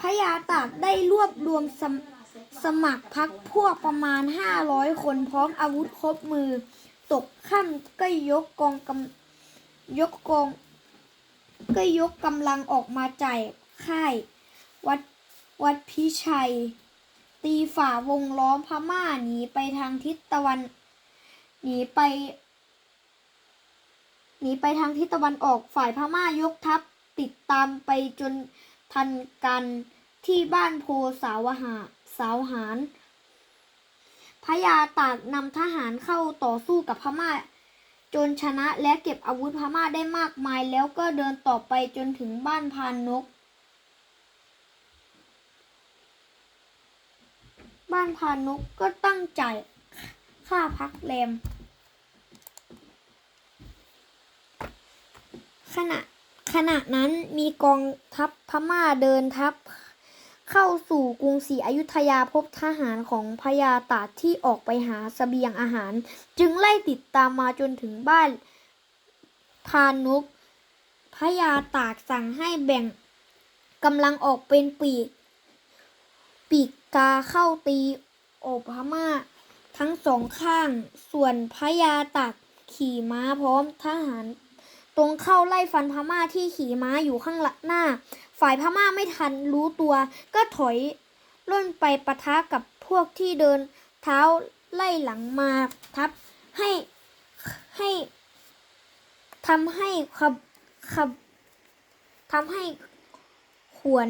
พญาตากได้รวบรวมสมสมัครพักพวกประมาณ 500 คนพร้อมอาวุธครบมือ ตกค่ำก็ยกกองกำยกกอง ก็ยกกำลังออกมาจ่ายค่าย วัดวัดพิชัย ตีฝ่าวงล้อมพม่าหนีไปทางทิศตะวัน หนีไปหนีไปทางทิศตะวันออกฝ่ายพม่ายกทัพติดตามไปจน ทันกันที่บ้านโพสาวหาสาวหารพญาตากนำทหารเข้าต่อสู้กับพม่า จนชนะและเก็บอาวุธพม่าได้มากมาย แล้วก็เดินต่อไปจนถึงบ้านพานนก บ้านพานกก็ตั้งใจค่าพักแรมขณะ ขณะนั้นมีกองทัพพม่าเดินทัพ เข้าสู่กรุงศรีอยุธยาพบทหารของพญาตากที่ออกไปหาสเสบียงอาหาร จึงไล่ติดตามมาจนถึงบ้านพานุกพญาตากสั่งให้แบ่งกำลังออกเป็นปีก ปีกกาเข้าตีโอบพม่า ทั้งสองข้าง ส่วนพญาตากขี่ม้าพร้อมทหาร ตรงเข้าไล่ฟันพม่าที่ขี่ม้าอยู่ข้างหน้า ฝ่ายพม่าไม่ทันรู้ตัว ก็ถอยล่นไปปะทะกับพวกที่เดินเท้าไล่หลังมาทับให้ให้ทำให้ขับขับทำให้ขวน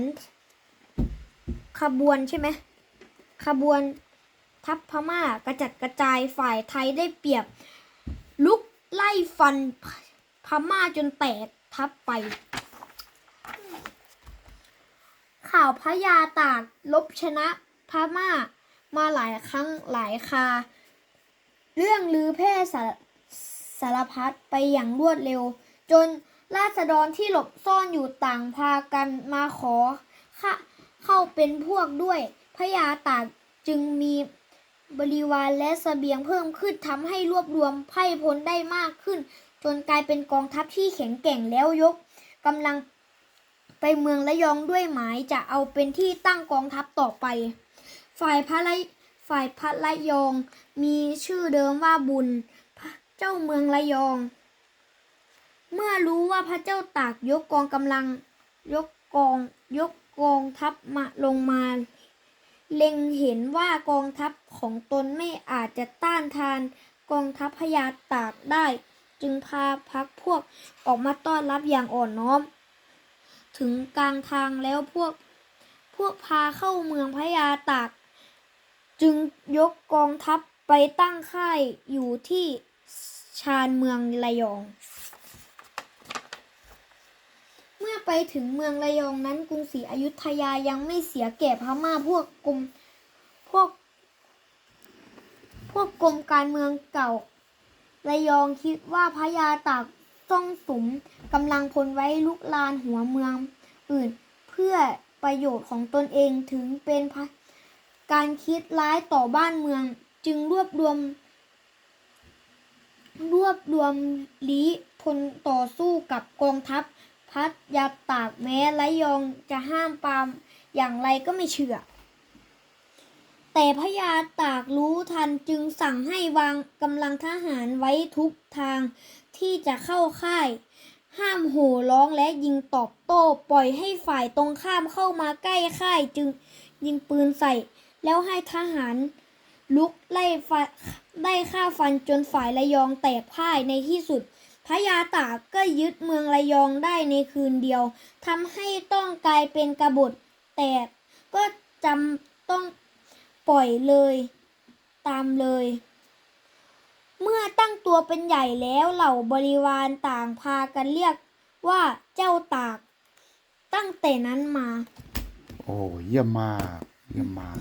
ขบวนใช่ไหมขบวนทัพพม่ากระจัดกระจายฝ่ายไทยได้เปรียบ ลุกไล่ฟัน พม่าจนแตกทับไป ข่าวพญาตากลบชนะพม่ามาหลายครั้งหลายคา เรื่องลือแพร่สารสารพัดไปอย่างรวดเร็ว จนราษฎรที่หลบซ่อนอยู่ต่างพากันมาขอเข้าเข้าเป็นพวกด้วยพญาตากจึงมีบริวารและเสบียงเพิ่มขึ้นทำให้รวบรวมไพ่พลได้มากขึ้น จนกลายเป็นกองทัพที่แข็งแกร่งแล้วยกกำลังไปเมืองระยองด้วยหมายจะเอาเป็นที่ตั้งกองทัพต่อไป ฝ่ายพระละฝ่ายพระระยองมีชื่อเดิมว่าบุญเจ้าเมืองระยอง เมื่อรู้ว่าพระเจ้าตากยกกองกำลังยกกองยกกองทัพมาลงมา เล็งเห็นว่ากองทัพของตนไม่อาจจะต้านทานกองทัพพญาตากได้ จึงพาพักพวกออกมาต้อนรับอย่างอ่อนน้อม ถึงกลางทางแล้วพวกพวกพาเข้าเมืองพญาตาก จึงยกกองทัพไปตั้งค่ายอยู่ที่ชานเมืองระยอง เมื่อไปถึงเมืองระยองนั้นกรุงศรีอยุธยายังไม่เสียแก่พม่าพวกกรมพวกพวกกรมการเมืองเก่า ระยองคิดว่าพญาตากต้องสมกำลังพลไว้ลุกลานหัวเมืองอื่น เพื่อประโยชน์ของตนเองถึงเป็นการคิดร้ายต่อบ้านเมือง จึงรวบรวม รวบรวมลี้พลต่อสู้กับกองทัพ พัดยาตากแม้ระยองจะห้ามปามอย่างไรก็ไม่เชื่อ แต่พญาตากรู้ทันจึงสั่งให้วางกำลังทหารไว้ทุกทางที่จะเข้าค่าย ห้ามโห่ร้องและยิงตอบโต้ปล่อยให้ฝ่ายตรงข้ามเข้ามาใกล้ค่ายจึงยิงปืนใส่ แล้วให้ทหารลุกไล่ฟันได้ฆ่าฟันจนฝ่ายระยองแตกพ่ายในที่สุดพญาตากก็ยึดเมืองระยองได้ในคืนเดียวทำให้ต้องกลายเป็นกบฏแต่ก็จำ ปล่อยเลย ตามเลย เมื่อตั้งตัวเป็นใหญ่แล้วเหล่าบริวารต่างพากันเรียกว่าเจ้าตาก ตั้งแต่นั้นมา โอ้เยี่ยมมาก เยี่ยมมาก